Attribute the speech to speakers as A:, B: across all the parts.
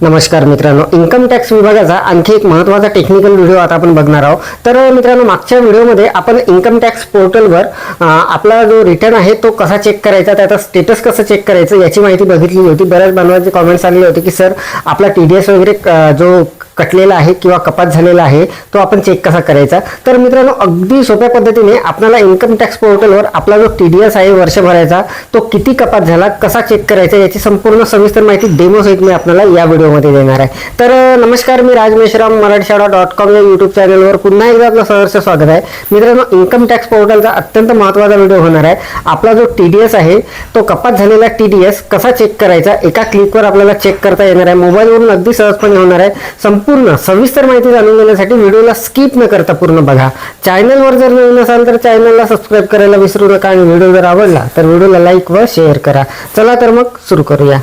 A: नमस्कार मित्रांनो. Income tax विभागाचा आणखी एक महत्त्वाचा टेक्निकल व्हिडिओ आता आपण बघणार आहोत. तर मित्रांनो मागच्या व्हिडिओमध्ये आपण इन्कम टॅक्स पोर्टलवर आपला जो रिटर्न आहे तो कसा चेक करायचा त्याचा स्टेटस कसं चेक करायचं याची माहिती बघितली होती. बऱ्याच बांधवांचे कॉमेंट्स आलेले होते की सर आपला टी डी एस वगैरे जो कटलेला आहे किंवा कपात झालेला आहे तो आपण चेक कसा करायचा? तर मित्रांनो अगदी सोप्या पद्धतीने आपल्याला इन्कम टॅक्स पोर्टलवर आपला जो टी डी एस आहे वर्षभराचा तो किती कपात झाला कसा चेक करायचा याची संपूर्ण सविस्तर माहिती डेमो सहित मी आपल्याला या व्हिडिओमध्ये देणार आहे. तर नमस्कार मी राज मेश्राम मराठी शाळा डॉट कॉम या यूट्यूब चॅनलवर पुन्हा एकदा आपलं सहर्ष स्वागत आहे. मित्रांनो इन्कम टॅक्स पोर्टलचा अत्यंत महत्त्वाचा व्हिडिओ होणार आहे. आपला जो टी डी एस आहे तो कपात झालेला टी डी एस कसा चेक करायचा एका क्लिकवर आपल्याला चेक करता येणार आहे. मोबाईलवरून अगदी सहजपणे होणार आहे. संपूर्ण पूर्ण सविस्तर माहिती जाणून घेण्यासाठी व्हिडिओला स्किप न करता पूर्ण बघा. चॅनलवर जर नवीन असाल तर चॅनलला सबस्क्राईब करायला विसरू नका आणि व्हिडिओ जर आवडला तर व्हिडिओला लाईक व शेअर करा. चला तर मग सुरू करूया.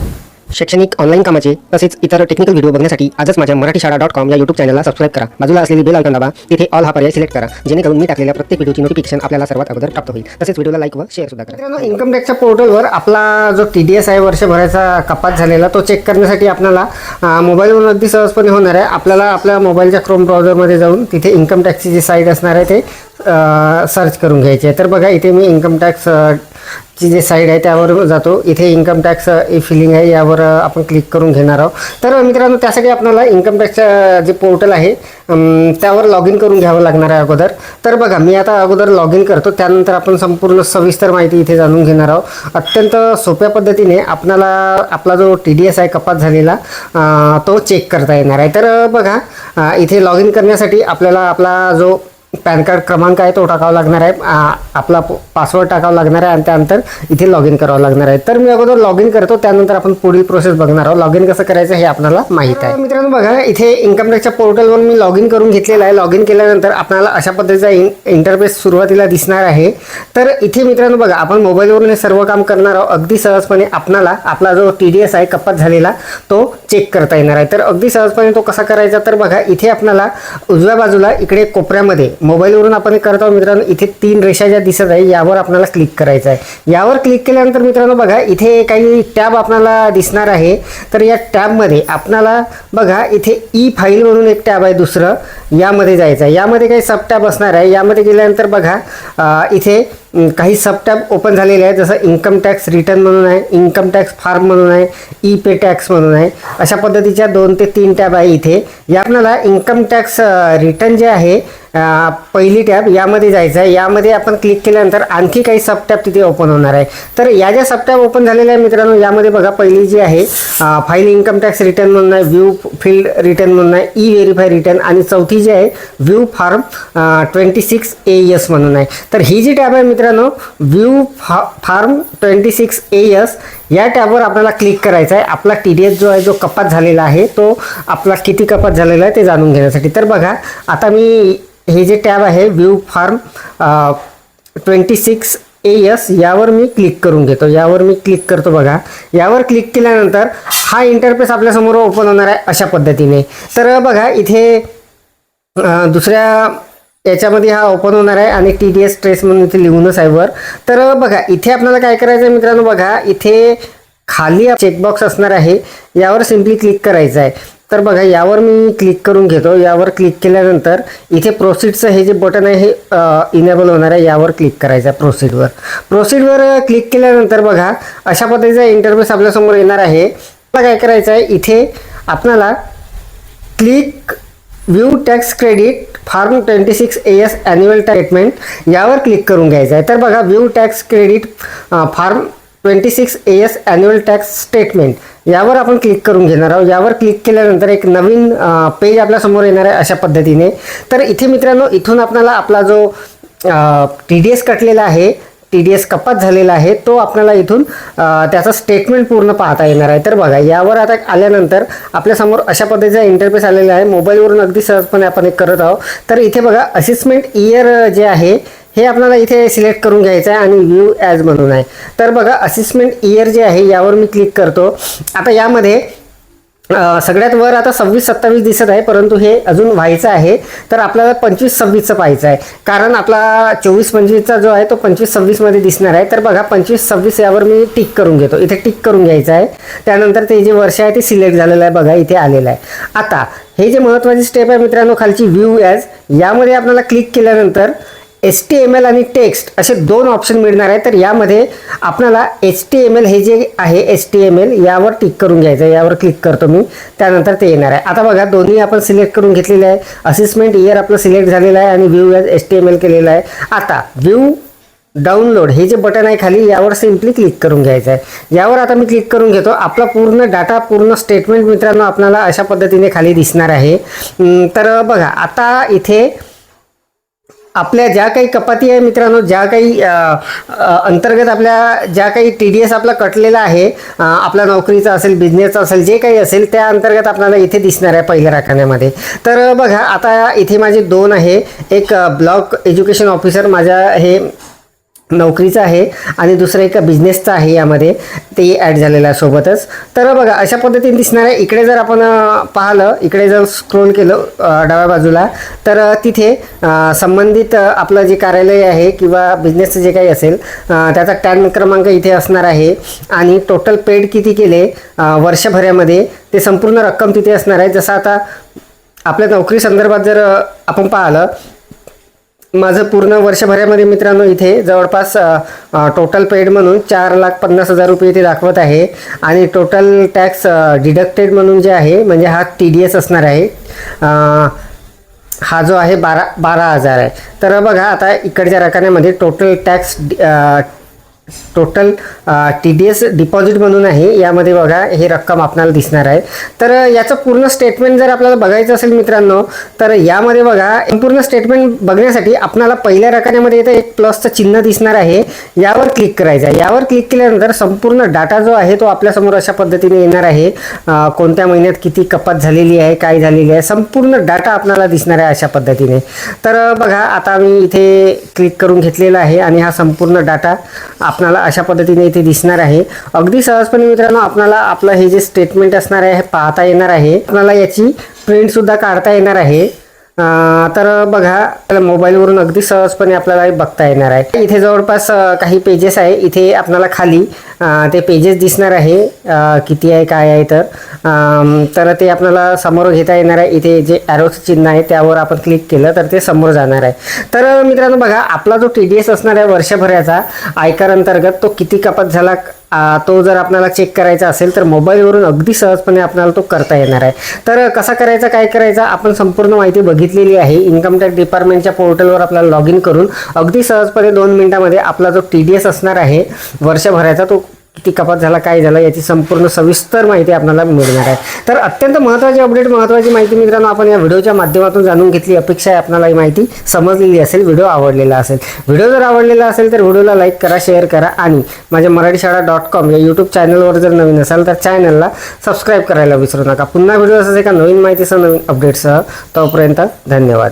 A: शैक्षणिक ऑनलाईन कामाचे तसेच इतर टेक्निकल व्हिडिओ बघण्यासाठी आजच माझ्या मराठी शाळा डॉट कॉम या युट्यूब चॅनलला सबस्क्राईब करा. बाजूला असलेली बेल आयकॉन दाबा. तिथे ऑल हा पर्याय सिलेक्ट करा. जेणेकरून मी टाकलेल्या प्रत्येक व्हिडिओची नोटिफिकेशन आपल्याला सर्वात अगोदर प्राप्त होईल. तसेच व्हिडिओला लाईक व शेअर सुद्धा करा. इन्कम टॅक्सच्या पोर्टलवर आपला जो टी डी एस आहे वर्षभराचा कपात झालेला तो चेक करण्यासाठी आपल्याला मोबाईलवरून अगदी सहजपणे होणार आहे. आपल्याला आपल्या मोबाईलच्या क्रोम ब्राउझरमध्ये जाऊन तिथे इन्कम टॅक्सची जी साईट असणार आहे ते सर्च करून घ्यायचे आहे. तर बघा इथे मी इन्कम टॅक्स ची जे साईड आहे त्यावर जातो. इथे इन्कम टॅक्स ई फिलिंग आहे यावर आपण क्लिक करून घेणार आहोत. तर मित्रांनो त्यासाठी आपल्याला इन्कम टॅक्सचं जे पोर्टल आहे त्यावर लॉग इन करून घ्यावं लागणार आहे अगोदर. तर बघा मी आता अगोदर लॉग इन करतो. त्यानंतर आपण संपूर्ण सविस्तर माहिती इथे जाणून घेणार आहोत. अत्यंत सोप्या पद्धतीने आपणाला आपला जो टी डी एस आहे कपात झालेला तो चेक करता येणार आहे. तर बघा इथे लॉग इन करण्यासाठी आपल्याला आपला जो पॅन कार्ड क्रमांक आहे तो टाकावा लागणार आहे. आपला पासवर्ड टाकावा लागणार आहे आणि त्यानंतर इथे लॉग इन करावं लागणार आहे. तर मी अगोदर लॉग इन करतो त्यानंतर आपण पुढील प्रोसेस बघणार आहोत. लॉग इन कसं करायचं हे आपल्याला माहीत आहे. मित्रांनो बघा इथे इन्कम टॅक्सच्या पोर्टलवर मी लॉग इन करून घेतलेलं आहे. लॉग इन केल्यानंतर आपल्याला अशा पद्धतीचा इन इंटरफेस सुरुवातीला दिसणार आहे. तर इथे मित्रांनो बघा आपण मोबाईलवरून हे सर्व काम करणार आहोत. अगदी सहजपणे आपणाला आपला जो टी डी एस आहे कपात झालेला तो चेक करता येणार आहे. तर अगदी सहजपणे तो कसा करायचा? तर बघा इथे आपल्याला उजव्या बाजूला इकडे कोपऱ्यामध्ये मोबाईलवरून आपण हे करत आहोत मित्रांनो इथे तीन रेषा ज्या दिसत आहे यावर आपल्याला क्लिक करायचं आहे. यावर क्लिक केल्यानंतर मित्रांनो बघा इथे काही टॅब आपल्याला दिसणार आहे. तर या टॅबमध्ये आपल्याला बघा इथे ई फाईल म्हणून एक टॅब आहे दुसरं. यामध्ये जायचं आहे. यामध्ये काही सब टॅब असणार आहे. यामध्ये गेल्यानंतर बघा इथे काही सब टॅब ओपन झालेले आहेत. जसं इन्कम टॅक्स रिटर्न म्हणून आहे इन्कम टॅक्स फार्म म्हणून आहे ई पे टॅक्स म्हणून आहे. अशा पद्धतीच्या दोन ते तीन टॅब आहे इथे. या आपल्याला इन्कम टॅक्स रिटर्न जे आहे पहिली टॅब यामध्ये जायचं आहे. यामध्ये आपण क्लिक केल्यानंतर आणखी काही सब टॅब तिथे ओपन होणार आहे. तर या ज्या सब टॅब ओपन झालेल्या आहे मित्रांनो यामध्ये बघा पहिली जी आहे फाईल इन्कम टॅक्स रिटर्न म्हणून आहे व्ह्यू फील्ड रिटर्न म्हणून आहे ई व्हेरीफाय रिटर्न आणि चौथी जी आहे view form twenty six A S म्हणून आहे. तर ही जी टॅब आहे मित्रांनो व्ह्यू फा form twenty six A S या टॅबवर आपल्याला क्लिक करायचं आहे. आपला टी डी एस जो आहे जो कपात झालेला आहे तो आपला किती कपात झालेला आहे ते जाणून घेण्यासाठी. तर बघा आता मी हे जे टॅब आहे view form twenty six A S यावर मी क्लिक करून घेतो. यावर मी क्लिक करतो बघा. यावर क्लिक केल्यानंतर हा इंटरफेस आपल्यासमोर ओपन होणार आहे अशा पद्धतीने. तर बघा इथे दुसऱ्या याच्यामध्ये हा ओपन होणार आहे आणि टी डी एस ट्रेस म्हणून इथे लिहूनच आहे वर तर बघा इथे आपल्याला काय करायचं आहे मित्रांनो? बघा इथे खाली चेकबॉक्स असणार आहे. यावर सिम्पली क्लिक करायचं आहे तर बघा यावर मी क्लिक करून घेतो. यावर क्लिक केल्यानंतर इथे प्रोसीडचं हे जे बटन आहे हे इनेबल होणार आहे. यावर क्लिक करायचं आहे प्रोसीडवर प्रोसीडवर क्लिक केल्यानंतर बघा अशा पद्धतीचा इंटरफेस आपल्यासमोर येणार आहे. मला काय करायचं आहे? इथे आपल्याला click view tax credit form twenty six A S annual statement यावर क्लिक करून घ्यायचं आहे. तर बघा view tax credit form twenty six A S annual tax statement यावर आपण क्लिक करून घेणार आहोत. यावर क्लिक केल्यानंतर एक नवीन पेज आपल्यासमोर येणार आहे अशा पद्धतीने. तर इथे मित्रांनो इथून आपल्याला आपला जो टी डी एस कटलेला आहे टी डी एस कपात झालेला आहे तो आपल्याला इथून त्याचा स्टेटमेंट पूर्ण पाहता येणार आहे. तर बघा यावर आता आल्यानंतर आपल्यासमोर अशा पद्धतीचा इंटरफेस आलेला आहे. मोबाईलवरून अगदी सहजपणे आपण एक करत आहोत. तर इथे बघा असिस्टमेंट इयर जे आहे हे आपल्याला इथे सिलेक्ट करून घ्यायचं आहे आणि व्ह्यू ॲज म्हणून आहे. तर बघा असिस्मेंट इयर जे आहे यावर मी क्लिक करतो. आता यामध्ये सगळ्यात वर आता सव्वीस सत्तावीस दिसत आहे परंतु हे अजून व्हायचं आहे. तर आपल्याला पंचवीस सव्वीसचं पाहायचं आहे. कारण आपला चोवीस पंचवीसचा जो आहे तो पंचवीस सव्वीसमध्ये दिसणार आहे. तर बघा पंचवीस सव्वीस यावर मी टिक करून घेतो. इथे टिक करून घ्यायचं आहे. त्यानंतर ते जे वर्ष आहे ते सिलेक्ट झालेलं आहे. बघा इथे आलेलं आहे. आता हे जे महत्त्वाची स्टेप आहे मित्रांनो खालची व्ह्यू ॲज यामध्ये आपल्याला क्लिक केल्यानंतर एस टी एम एल आणि टेक्स्ट असे दोन ऑप्शन मिळणार आहे. तर यामध्ये आपल्याला एच टी एम एल हे जे आहे एस टी एम एल यावर टिक करून घ्यायचं. आहे यावर क्लिक करतो मी. त्यानंतर ते येणार आहे. आता बघा दोन्ही आपण सिलेक्ट करून घेतलेले आहे. असिस्मेंट इयर आपलं सिलेक्ट झालेलं आहे आणि view S T M L केलेलं आहे. आता व्ह्यू डाउनलोड हे जे बटन आहे खाली यावर सिम्पली क्लिक करून घ्यायचं आहे. यावर आता मी क्लिक करून घेतो. आपला पूर्ण डाटा पूर्ण स्टेटमेंट मित्रांनो आपल्याला अशा पद्धतीने खाली दिसणार आहे. तर बघा आता इथे आपल्या ज्या काही कपाती आहे मित्रांनो ज्या काही अंतर्गत आपल्या ज्या काही टी डी एस आपला कटलेला आहे आपला आपल्या नोकरीचा असेल बिझनेसचा असेल जे काही असेल त्या अंतर्गत आपल्याला इथे दिसणार आहे पहिल्या राखण्यामध्ये. तर बघा आता इथे माझे दोन आहे. एक ब्लॉक एज्युकेशन ऑफिसर माझ्या हे नोकरीचं आहे आणि दुसरं एक बिझनेसचं आहे यामध्ये. ते ॲड झालेलं आहे सोबतच. तर बघा अशा पद्धतीने दिसणार आहे. इकडे जर आपण पाहिलं इकडे जर स्क्रोल केलं डाव्या बाजूला तर तिथे संबंधित आपलं जे कार्यालय आहे किंवा बिझनेसचं जे काही असेल त्याचा टॅन क्रमांक इथे असणार आहे. आणि टोटल पेड किती केले वर्षभरामध्ये ते संपूर्ण रक्कम तिथे असणार आहे. जसं आता आपल्या नोकरी संदर्भात जर आपण पाहिलं माझं पूर्ण वर्षभरामध्ये मित्रांनो इथे जवळपास टोटल पेड म्हणून चार लाख पन्नास हजार रुपये इथे दाखवत आहे. आणि टोटल टॅक्स डिडक्टेड म्हणून जे आहे म्हणजे हा टी डी एस असणार आहे. हा जो आहे बारा बारा हजार आहे. तर बघा आता इकडच्या रकान्यामध्ये total tax total T D S deposit म्हणून आहे. यामध्ये बघा हे रक्कम आपल्याला दिसणार आहे. तर याचं पूर्ण स्टेटमेंट जर आपल्याला बघायचं असेल मित्रांनो तर यामध्ये बघा पूर्ण स्टेटमेंट बघण्यासाठी आपल्याला पहिल्या रकान्यामध्ये इथं एक प्लसचं चिन्ह दिसणार आहे. यावर क्लिक करायचं आहे. यावर क्लिक केल्यानंतर संपूर्ण डाटा जो आहे तो आपल्यासमोर अशा पद्धतीने येणार आहे. कोणत्या महिन्यात किती कपात झालेली आहे काय झालेली आहे संपूर्ण डाटा आपल्याला दिसणार आहे अशा पद्धतीने. तर बघा आता मी इथे क्लिक करून घेतलेला आहे आणि हा संपूर्ण डाटा आपणाला अशा पद्धतीने इथे दिसणार आहे. अगदी सहजपणे मित्रांनो आपणाला आपलं हे जे स्टेटमेंट असणार आहे हे पाहता येणार आहे. आपल्याला याची प्रिंटसुद्धा काढता येणार आहे. तर बघा मोबाईलवरून अगदी सहजपणे आपल्याला बघता येणार आहे. इथे जवळपास काही पेजेस आहे. इथे आपल्याला खाली ते पेजेस दिसणार आहे किती आहे काय आहे तर. तर ते आपल्याला समोर घेता येणार आहे. इथे जे ॲरोचं चिन्ह आहे त्यावर आपण क्लिक केलं तर ते समोर जाणार आहे. तर मित्रांनो बघा आपला जो टी डी एस असणार आहे वर्षभराचा आयकर अंतर्गत तो किती कपात झाला तो जर आपल्याला चेक करायचा असेल तर मोबाईलवरून अगदी सहजपणे आपल्याला तो करता येणार आहे. तर कसा करायचा काय करायचा आपण संपूर्ण माहिती बघितलेली आहे. इन्कम टॅक्स डिपार्टमेंटच्या पोर्टलवर आपल्याला लॉग इन करून अगदी सहजपणे दोन मिनिटामध्ये आपला जो टी डी एस असणार आहे वर्षभराचा तो किती कपात झाला काय झाला याची संपूर्ण सविस्तर माहिती आपल्याला मिळणार आहे. तर अत्यंत महत्त्वाची अपडेट महत्त्वाची माहिती मित्रांनो आपण या व्हिडिओच्या माध्यमातून जाणून घेतली. अपेक्षा आहे आपल्याला ही माहिती समजलेली असेल व्हिडिओ आवडलेला असेल. व्हिडिओ जर आवडलेला असेल तर व्हिडिओला लाईक करा शेअर करा आणि माझ्या मराठी शाळा डॉट कॉम या यूट्यूब चॅनलवर जर नवीन असाल तर चॅनलला सबस्क्राईब करायला विसरू नका. पुन्हा व्हिडिओ असाच एका नवीन माहितीसह नवीन अपडेटसह तोपर्यंत धन्यवाद.